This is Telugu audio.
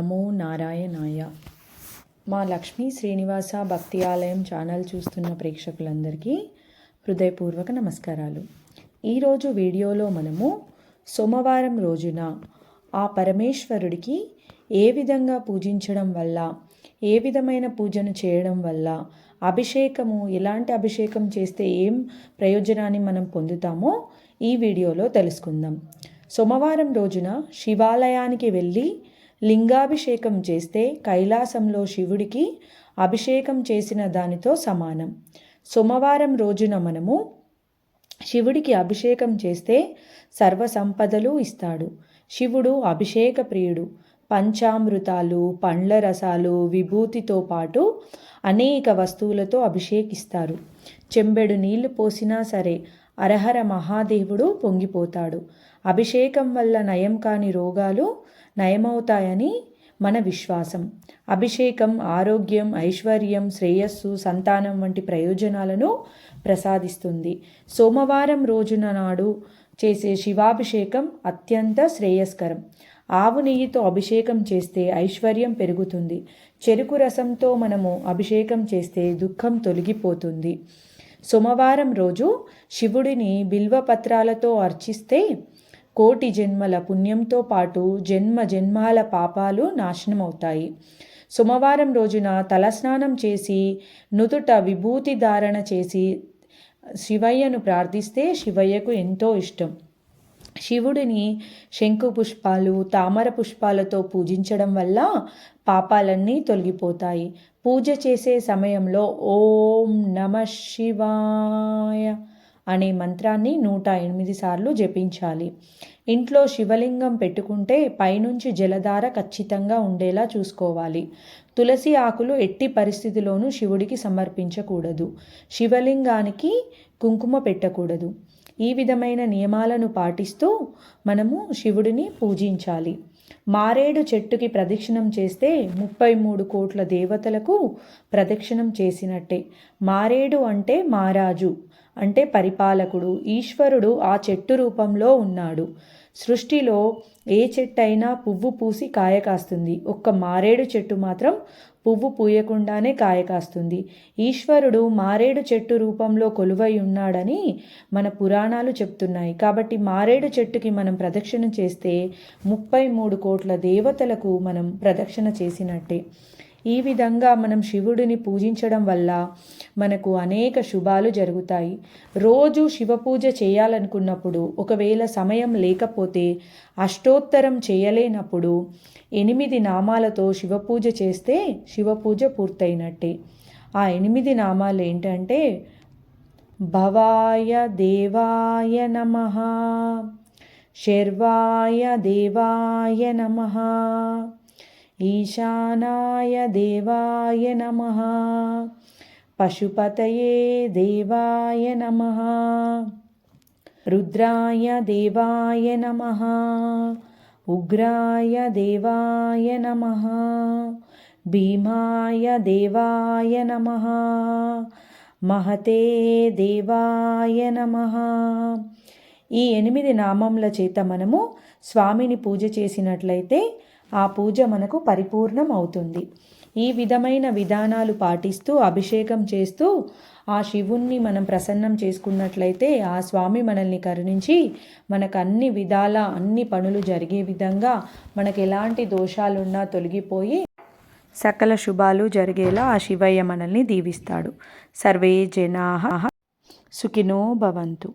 నమో నారాయణాయ. మా లక్ష్మీ శ్రీనివాస భక్తి ఆలయం ఛానల్ చూస్తున్న ప్రేక్షకులందరికీ హృదయపూర్వక నమస్కారాలు. ఈరోజు వీడియోలో మనము సోమవారం రోజున ఆ పరమేశ్వరుడికి ఏ విధంగా పూజించడం వల్ల ఏ విధమైన పూజను చేయడం వల్ల అభిషేకము ఎలాంటి అభిషేకం చేస్తే ఏం ప్రయోజనాన్ని మనం పొందుతామో ఈ వీడియోలో తెలుసుకుందాం. సోమవారం రోజున శివాలయానికి వెళ్ళి లింగాభిషేకం చేస్తే కైలాసంలో శివుడికి అభిషేకం చేసిన దానితో సమానం. సోమవారం రోజున మనము శివుడికి అభిషేకం చేస్తే సర్వ సంపదలు ఇస్తాడు. శివుడు అభిషేక ప్రియుడు. పంచామృతాలు పండ్ల రసాలు విభూతితో పాటు అనేక వస్తువులతో అభిషేకిస్తారు. చెంబెడు నీళ్ళు పోసినా సరే అరహర మహాదేవుడు పొంగిపోతాడు. అభిషేకం వల్ల నయం కాని రోగాలు నయమవుతాయని మన విశ్వాసం. అభిషేకం ఆరోగ్యం ఐశ్వర్యం శ్రేయస్సు సంతానం వంటి ప్రయోజనాలను ప్రసాదిస్తుంది. సోమవారం రోజున నాడు చేసే శివాభిషేకం అత్యంత శ్రేయస్కరం. ఆవు నెయ్యితో అభిషేకం చేస్తే ఐశ్వర్యం పెరుగుతుంది. చెరుకు రసంతో మనము అభిషేకం చేస్తే దుఃఖం తొలగిపోతుంది. సోమవారం రోజు శివుడిని బిల్వపత్రాలతో అర్చిస్తే కోటి జన్మల పుణ్యంతో పాటు జన్మ జన్మాల పాపాలు నాశనమవుతాయి. సోమవారం రోజున తలస్నానం చేసి నుదుట విభూతి ధారణ చేసి శివయ్యను ప్రార్థిస్తే శివయ్యకు ఎంతో ఇష్టం. శివుడిని శంకు పుష్పాలు తామర పుష్పాలతో పూజించడం వల్ల పాపాలన్నీ తొలగిపోతాయి. పూజ చేసే సమయంలో ఓం నమ శివాయ అనే మంత్రాన్ని నూట ఎనిమిది సార్లు జపించాలి. ఇంట్లో శివలింగం పెట్టుకుంటే పైనుంచి జలధార ఖచ్చితంగా ఉండేలా చూసుకోవాలి. తులసి ఆకులు ఎట్టి పరిస్థితిలోనూ శివుడికి సమర్పించకూడదు. శివలింగానికి కుంకుమ పెట్టకూడదు. ఈ విధమైన నియమాలను పాటిస్తూ మనము శివుడిని పూజించాలి. మారేడు చెట్టుకి ప్రదక్షిణం చేస్తే ముప్పై మూడు కోట్ల దేవతలకు ప్రదక్షిణం చేసినట్టే. మారేడు అంటే మారాజు అంటే పరిపాలకుడు ఈశ్వరుడు ఆ చెట్టు రూపంలో ఉన్నాడు. సృష్టిలో ఏ చెట్టు అయినా పువ్వు పూసి కాయ కాస్తుంది. ఒక్క మారేడు చెట్టు మాత్రం పువ్వు పూయకుండానే కాయ కాస్తుంది. ఈశ్వరుడు మారేడు చెట్టు రూపంలో కొలువై ఉన్నాడని మన పురాణాలు చెప్తున్నాయి. కాబట్టి మారేడు చెట్టుకి మనం ప్రదక్షిణ చేస్తే ముప్పై మూడు కోట్ల దేవతలకు మనం ప్రదక్షిణ చేసినట్టే. ఈ విధంగా మనం శివుడిని పూజించడం వల్ల మనకు అనేక శుభాలు జరుగుతాయి. రోజు శివ పూజ చేయాలనుకున్నప్పుడు ఒకవేళ సమయం లేకపోతే అష్టోత్తరం చేయలేనప్పుడు ఎనిమిది నామాలతో శివ పూజ చేస్తే శివ పూజ పూర్తయినట్టే. ఆ ఎనిమిది నామాలు ఏంటంటే భవాయ దేవాయ నమ శర్వాయ దేవాయ నమ. ఈశానాయ దేవాయ నమ. పశుపతయే దేవాయ నమ. రుద్రాయ దేవాయ నమ. ఉగ్రాయ దేవాయ నమ. భీమాయ దేవాయ నమ. మహతే దేవాయ నమ. ఈ ఎనిమిది నామముల చేత మనము స్వామిని పూజ చేసినట్లయితే ఆ పూజ మనకు పరిపూర్ణం అవుతుంది ఈ విధమైన విధానాలు పాటిస్తూ అభిషేకం చేస్తూ ఆ శివుణ్ణి మనం ప్రసన్నం చేసుకున్నట్లయితే ఆ స్వామి మనల్ని కరుణించి మనకు అన్ని విధాల అన్ని పనులు జరిగే విధంగా మనకు ఎలాంటి దోషాలున్నా తొలగిపోయి సకల శుభాలు జరిగేలా ఆ శివయ్య మనల్ని దీవిస్తాడు. సర్వే జనా సుఖినో భవంతు.